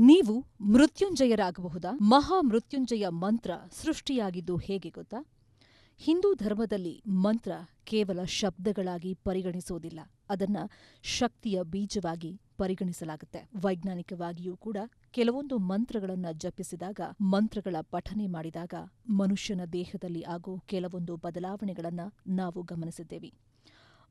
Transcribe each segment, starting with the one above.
ನೀವು ಮೃತ್ಯುಂಜಯರಾಗಬಹುದಾ? ಮಹಾ ಮೃತ್ಯುಂಜಯ ಮಂತ್ರ ಸೃಷ್ಟಿಯಾಗಿದ್ದು ಹೇಗೆ ಗೊತ್ತಾ? ಹಿಂದೂ ಧರ್ಮದಲ್ಲಿ ಮಂತ್ರ ಕೇವಲ ಶಬ್ದಗಳಾಗಿ ಪರಿಗಣಿಸೋದಿಲ್ಲ. ಅದನ್ನ ಶಕ್ತಿಯ ಬೀಜವಾಗಿ ಪರಿಗಣಿಸಲಾಗುತ್ತೆ. ವೈಜ್ಞಾನಿಕವಾಗಿಯೂ ಕೂಡ ಕೆಲವೊಂದು ಮಂತ್ರಗಳನ್ನ ಜಪಿಸಿದಾಗ, ಮಂತ್ರಗಳ ಪಠನೆ ಮಾಡಿದಾಗ ಮನುಷ್ಯನ ದೇಹದಲ್ಲಿ ಆಗೋ ಕೆಲವೊಂದು ಬದಲಾವಣೆಗಳನ್ನ ನಾವು ಗಮನಿಸಿದ್ದೇವೆ.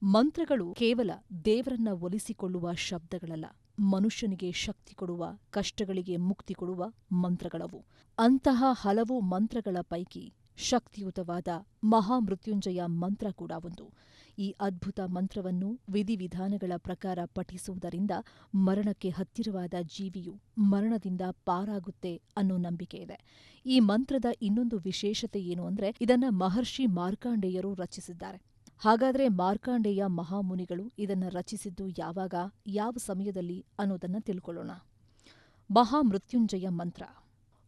ಮಂತ್ರಗಳು ಕೇವಲ ದೇವರನ್ನ ಒಲಿಸಿಕೊಳ್ಳುವ ಶಬ್ದಗಳಲ್ಲ. ಮನುಷ್ಯನಿಗೆ ಶಕ್ತಿ ಕೊಡುವ, ಕಷ್ಟಗಳಿಗೆ ಮುಕ್ತಿ ಕೊಡುವ ಮಂತ್ರಗಳವು. ಅಂತಹ ಹಲವು ಮಂತ್ರಗಳ ಪೈಕಿ ಶಕ್ತಿಯುತವಾದ ಮಹಾಮೃತ್ಯುಂಜಯ ಮಂತ್ರ ಕೂಡ ಒಂದು. ಈ ಅದ್ಭುತ ಮಂತ್ರವನ್ನು ವಿಧಿವಿಧಾನಗಳ ಪ್ರಕಾರ ಪಠಿಸುವುದರಿಂದ ಮರಣಕ್ಕೆ ಹತ್ತಿರವಾದ ಜೀವಿಯು ಮರಣದಿಂದ ಪಾರಾಗುತ್ತೆ ಅನ್ನೋ ನಂಬಿಕೆ ಇದೆ. ಈ ಮಂತ್ರದ ಇನ್ನೊಂದು ವಿಶೇಷತೆ ಏನು ಅಂದ್ರೆ ಇದನ್ನ ಮಹರ್ಷಿ ಮಾರ್ಕಾಂಡೇಯರು ರಚಿಸಿದ್ದಾರೆ. ಹಾಗಾದರೆ ಮಾರ್ಕಾಂಡೇಯ ಮಹಾಮುನಿಗಳು ಇದನ್ನು ರಚಿಸಿದ್ದು ಯಾವಾಗ ಯಾವ ಸಮಯದಲ್ಲಿ ಅನ್ನೋದನ್ನು ತಿಳ್ಕೊಳ್ಳೋಣ. ಮಹಾಮೃತ್ಯುಂಜಯ ಮಂತ್ರ.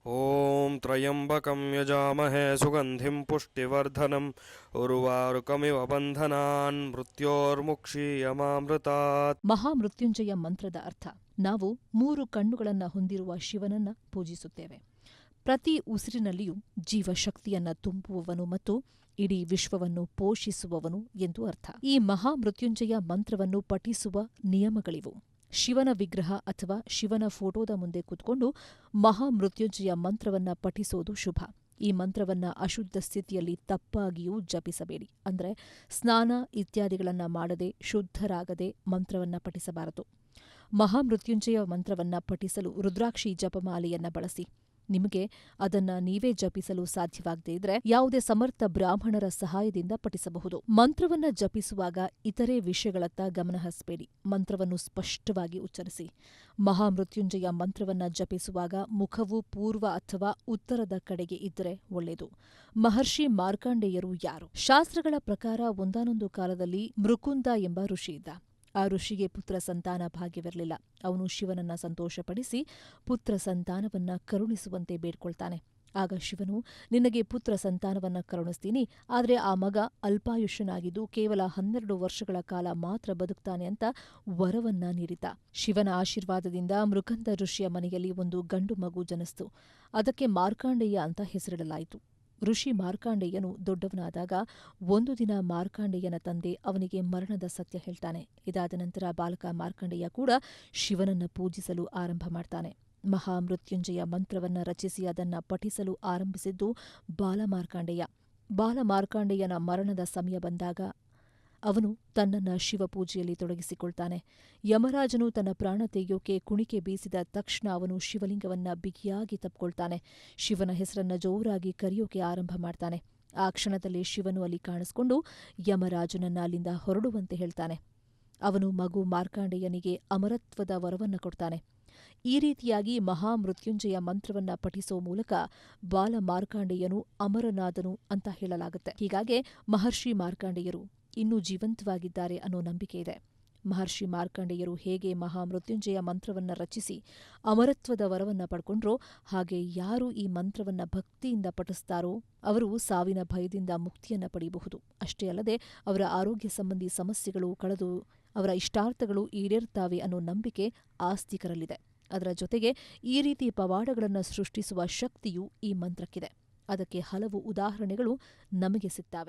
ಓಂ ತ್ರಯಂಬಕಂ ಯಜಾಮಹೇ ಸುಗಂಧಿಂ ಪುಷ್ಟಿವರ್ಧನಂ ಉರುವಾರುಕಮಿವ ಬಂಧನಾನ್ ಮೃತ್ಯೋರ್ಮುಕ್ಷೀಯಮಾಮೃತಾತ್ ಮಹಾಮೃತ್ಯುಂಜಯ ಮಂತ್ರದ ಅರ್ಥ ನಾವು ಮೂರು ಕಣ್ಣುಗಳನ್ನು ಹೊಂದಿರುವ ಶಿವನನ್ನ ಪೂಜಿಸುತ್ತೇವೆ. ಪ್ರತಿ ಉಸಿರಿನಲ್ಲಿಯೂ ಜೀವಶಕ್ತಿಯನ್ನ ತುಂಬುವವನು ಮತ್ತು ಇಡೀ ವಿಶ್ವವನ್ನು ಪೋಷಿಸುವವನು ಎಂದು ಅರ್ಥ. ಈ ಮಹಾಮೃತ್ಯುಂಜಯ ಮಂತ್ರವನ್ನು ಪಠಿಸುವ ನಿಯಮಗಳಿವು. ಶಿವನ ವಿಗ್ರಹ ಅಥವಾ ಶಿವನ ಫೋಟೋದ ಮುಂದೆ ಕೂತ್ಕೊಂಡು ಮಹಾಮೃತ್ಯುಂಜಯ ಮಂತ್ರವನ್ನ ಪಠಿಸೋದು ಶುಭ. ಈ ಮಂತ್ರವನ್ನ ಅಶುದ್ಧ ಸ್ಥಿತಿಯಲ್ಲಿ ತಪ್ಪಾಗಿಯೂ ಜಪಿಸಬೇಡಿ. ಅಂದ್ರೆ ಸ್ನಾನ ಇತ್ಯಾದಿಗಳನ್ನ ಮಾಡದೆ, ಶುದ್ಧರಾಗದೆ ಮಂತ್ರವನ್ನ ಪಠಿಸಬಾರದು. ಮಹಾಮೃತ್ಯುಂಜಯ ಮಂತ್ರವನ್ನ ಪಠಿಸಲು ರುದ್ರಾಕ್ಷಿ ಜಪಮಾಲೆಯನ್ನ ಬಳಸಿ. ನಿಮಗೆ ಅದನ್ನ ನೀವೇ ಜಪಿಸಲು ಸಾಧ್ಯವಾಗದೇ ಇದ್ರೆ ಯಾವುದೇ ಸಮರ್ಥ ಬ್ರಾಹ್ಮಣರ ಸಹಾಯದಿಂದ ಪಠಿಸಬಹುದು. ಮಂತ್ರವನ್ನ ಜಪಿಸುವಾಗ ಇತರೆ ವಿಷಯಗಳತ್ತ ಗಮನಹರಿಸಬೇಡಿ ಮಂತ್ರವನ್ನು ಸ್ಪಷ್ಟವಾಗಿ ಉಚ್ಚರಿಸಿ. ಮಹಾಮೃತ್ಯುಂಜಯ ಮಂತ್ರವನ್ನ ಜಪಿಸುವಾಗ ಮುಖವು ಪೂರ್ವ ಅಥವಾ ಉತ್ತರದ ಕಡೆಗೆ ಇದ್ದರೆ ಒಳ್ಳೆಯದು. ಮಹರ್ಷಿ ಮಾರ್ಕಾಂಡೇಯರು ಯಾರು? ಶಾಸ್ತ್ರಗಳ ಪ್ರಕಾರ ಒಂದಾನೊಂದು ಕಾಲದಲ್ಲಿ ಮೃಕುಂದ ಎಂಬ ಋಷಿ ಇದ್ದ. ಆ ಋಷಿಗೆ ಪುತ್ರ ಸಂತಾನ ಭಾಗ್ಯವಿರಲಿಲ್ಲ. ಅವನು ಶಿವನನ್ನ ಸಂತೋಷಪಡಿಸಿ ಪುತ್ರ ಸಂತಾನವನ್ನ ಕರುಣಿಸುವಂತೆ ಬೇಡ್ಕೊಳ್ತಾನೆ. ಆಗ ಶಿವನು, ನಿನಗೆ ಪುತ್ರ ಸಂತಾನವನ್ನ ಕರುಣಿಸ್ತೀನಿ, ಆದರೆ ಆ ಮಗ ಅಲ್ಪಾಯುಷ್ಯನಾಗಿದ್ದು ಕೇವಲ ಹನ್ನೆರಡು ವರ್ಷಗಳ ಕಾಲ ಮಾತ್ರ ಬದುಕ್ತಾನೆ ಅಂತ ವರವನ್ನ ನೀಡಿದ. ಶಿವನ ಆಶೀರ್ವಾದದಿಂದ ಮೃಕಂದ ಋಷಿಯ ಮನೆಯಲ್ಲಿ ಒಂದು ಗಂಡು ಮಗು ಜನಿಸ್ತು. ಅದಕ್ಕೆ ಮಾರ್ಕಾಂಡೇಯ ಅಂತ ಹೆಸರಿಡಲಾಯಿತು. ಋಷಿ ಮಾರ್ಕಾಂಡೇಯನು ದೊಡ್ಡವನಾದಾಗ ಒಂದು ದಿನ ಮಾರ್ಕಾಂಡೇಯನ ತಂದೆ ಅವನಿಗೆ ಮರಣದ ಸತ್ಯ ಹೇಳ್ತಾನೆ. ಇದಾದ ನಂತರ ಬಾಲಕ ಮಾರ್ಕಾಂಡೇಯ ಕೂಡ ಶಿವನನ್ನ ಪೂಜಿಸಲು ಆರಂಭ ಮಾಡ್ತಾನೆ. ಮಹಾಮೃತ್ಯುಂಜಯ ಮಂತ್ರವನ್ನ ರಚಿಸಿ ಅದನ್ನ ಪಠಿಸಲು ಆರಂಭಿಸಿದ್ದು ಬಾಲಮಾರ್ಕಾಂಡೇಯ ಬಾಲಮಾರ್ಕಾಂಡೇಯನ ಮರಣದ ಸಮಯ ಬಂದಾಗ ಅವನು ತನ್ನನ್ನ ಶಿವಪೂಜೆಯಲ್ಲಿ ತೊಡಗಿಸಿಕೊಳ್ತಾನೆ. ಯಮರಾಜನು ತನ್ನ ಪ್ರಾಣ ತೆಗೆಯೋಕೆ ಕುಣಿಕೆ ಬೀಸಿದ ತಕ್ಷಣ ಅವನು ಶಿವಲಿಂಗವನ್ನ ಬಿಗಿಯಾಗಿ ತಪ್ಕೊಳ್ತಾನೆ. ಶಿವನ ಹೆಸರನ್ನ ಜೋರಾಗಿ ಕರೆಯೋಕೆ ಆರಂಭ ಮಾಡ್ತಾನೆ. ಆ ಕ್ಷಣದಲ್ಲಿ ಶಿವನು ಅಲ್ಲಿ ಕಾಣಿಸ್ಕೊಂಡು ಯಮರಾಜನನ್ನ ಅಲ್ಲಿಂದ ಹೊರಡುವಂತೆ ಹೇಳ್ತಾನೆ. ಅವನು ಮಗು ಮಾರ್ಕಾಂಡೆಯನಿಗೆ ಅಮರತ್ವದ ವರವನ್ನ ಕೊಡ್ತಾನೆ. ಈ ರೀತಿಯಾಗಿ ಮಹಾಮೃತ್ಯುಂಜಯ ಮಂತ್ರವನ್ನ ಪಠಿಸೋ ಮೂಲಕ ಬಾಲ ಮಾರ್ಕಾಂಡೆಯನು ಅಮರನಾದನು ಅಂತ ಹೇಳಲಾಗುತ್ತೆ. ಹೀಗಾಗಿ ಮಹರ್ಷಿ ಮಾರ್ಕಾಂಡೇಯರು ಇನ್ನೂ ಜೀವಂತವಾಗಿದ್ದಾರೆ ಅನ್ನೋ ನಂಬಿಕೆ ಇದೆ. ಮಹರ್ಷಿ ಮಾರ್ಕಂಡೆಯರು ಹೇಗೆ ಮಹಾಮೃತ್ಯುಂಜಯ ಮಂತ್ರವನ್ನ ರಚಿಸಿ ಅಮರತ್ವದ ವರವನ್ನ ಪಡ್ಕೊಂಡ್ರೋ, ಹಾಗೆ ಯಾರು ಈ ಮಂತ್ರವನ್ನ ಭಕ್ತಿಯಿಂದ ಪಠಿಸ್ತಾರೋ, ಅವರು ಸಾವಿನ ಭಯದಿಂದ ಮುಕ್ತಿಯನ್ನ ಪಡೆಯಬಹುದು ಅಷ್ಟೇ ಅಲ್ಲದೆ ಅವರ ಆರೋಗ್ಯ ಸಂಬಂಧಿ ಸಮಸ್ಯೆಗಳು, ಕಳೆದು ಅವರ ಇಷ್ಟಾರ್ಥಗಳು ಈಡೇರ್ತಾವೆ ಅನ್ನೋ ನಂಬಿಕೆ ಆಸ್ತಿಕರಲ್ಲಿದೆ. ಅದರ ಜೊತೆಗೆ ಈ ರೀತಿ ಪವಾಡಗಳನ್ನು ಸೃಷ್ಟಿಸುವ ಶಕ್ತಿಯೂ ಈ ಮಂತ್ರಕ್ಕಿದೆ. ಅದಕ್ಕೆ ಹಲವು ಉದಾಹರಣೆಗಳು ನಮಗೆ ಸಿಗ್ತವೆ.